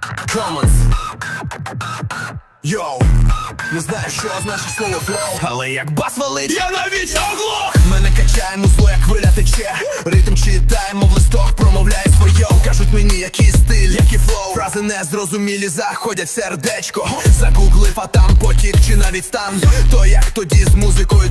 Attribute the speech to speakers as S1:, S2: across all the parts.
S1: Commons Йоу, не знаю, що означає слово флоу Але як бас валить, я навіть оглох! Мене качає музло, як хвиля тече. Ритм читаємо в листок, промовляє своє. Кажуть мені, який стиль, який флоу. Фрази незрозумілі заходять в сердечко. Загуглив, а там потік чи навіть стан. То як тоді з музикою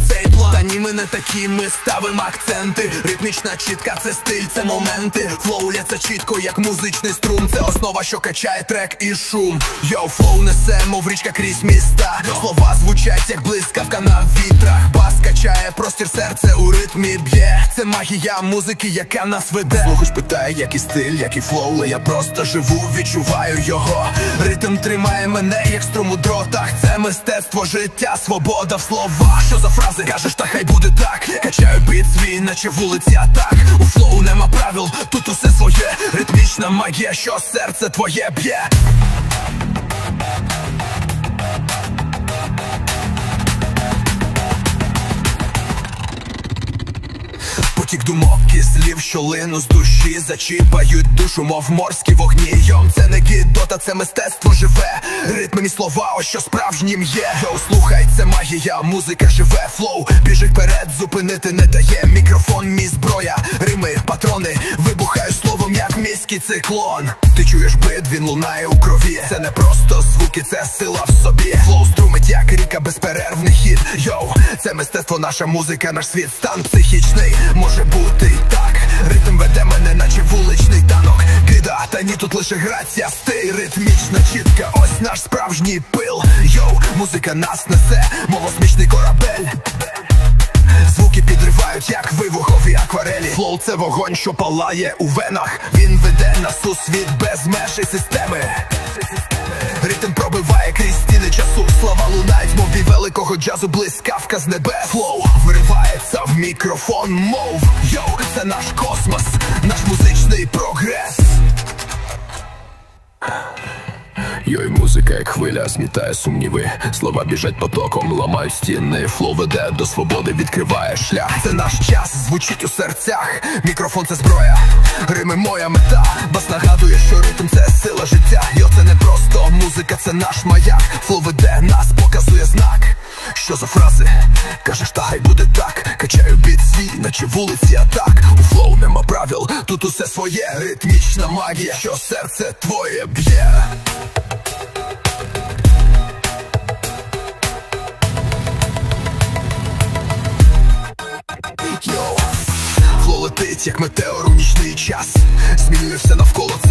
S1: цей план Та ні, ми не такі, ми ставимо акценти. Ритмічна чітка, це стиль, це моменти. Флоу лється чітко, як музичний струм. Це основа, що качає трек і шум. Йоу, флоу несе, мов річка крізь міста. Слова звучать, як блискавка на вітрах. Бас качає простір серце у ритмі б'є. Це магія музики, яка нас веде. Слухач питає, який стиль, який флоу Але я просто живу, відчуваю його. Ритм тримає мене, як струм у дротах. Це мистецтво, життя, свобода в словах. Що за фрази? Кажеш, та хай буде так. Качаю біт свій, наче вулиці атак У флоу нема правил, тут усе своє. Ритмічна магія, що серце твоє б'є Потік думок і слів, що лину з душі Зачіпають душу, мов морські вогні. Це не гідота, це мистецтво живе. Ритми і слова, ось що справжнім є. Йоу, слухай, це магія, музика живе. Флоу, біжить вперед, зупинити не дає. Мікрофон, мій зброя, рими, патрони. Вибухаю словом, як міський циклон. Ти чуєш бит, він лунає у крові. Це не просто звуки, це сила в собі. Флоу струмить, як ріка, безперервний хід. Йоу, це мистецтво, наша музика, наш світ, стан психічний. Може бути так. Ритм веде мене, наче вуличний танок. Кида, та ні, тут лише грація, стиль ритмічна чітка, ось наш справжній пил. Йоу, музика нас несе, мов осмічний корабель. Звуки підривають, як вибухові акварелі. Флоу це вогонь, що палає у венах. Він веде нас у світ без меж і системи мов джазу Блискавка з небес Флоу виривається в мікрофон, мов Йоу, це наш космос, наш музичний прогрес Йой, музика, як хвиля, змітає сумніви. Слова біжать потоком, ламають стіни. Флоу веде до свободи, відкриває шлях. Це наш час, звучить у серцях. Мікрофон це зброя, рими моя мета. Бас нагадує, що ритм це сила життя. Йо, це не просто музика, це наш маяк. Флоу веде нас. Що за фрази? Кажеш, та хай буде так. Качаю біт свій, наче вулиці атак. У флоу нема правил, тут усе своє, ритмічна магія, що серце твоє б'є. Йоу, летить, як метеор у нічний час. Змінює все навколо це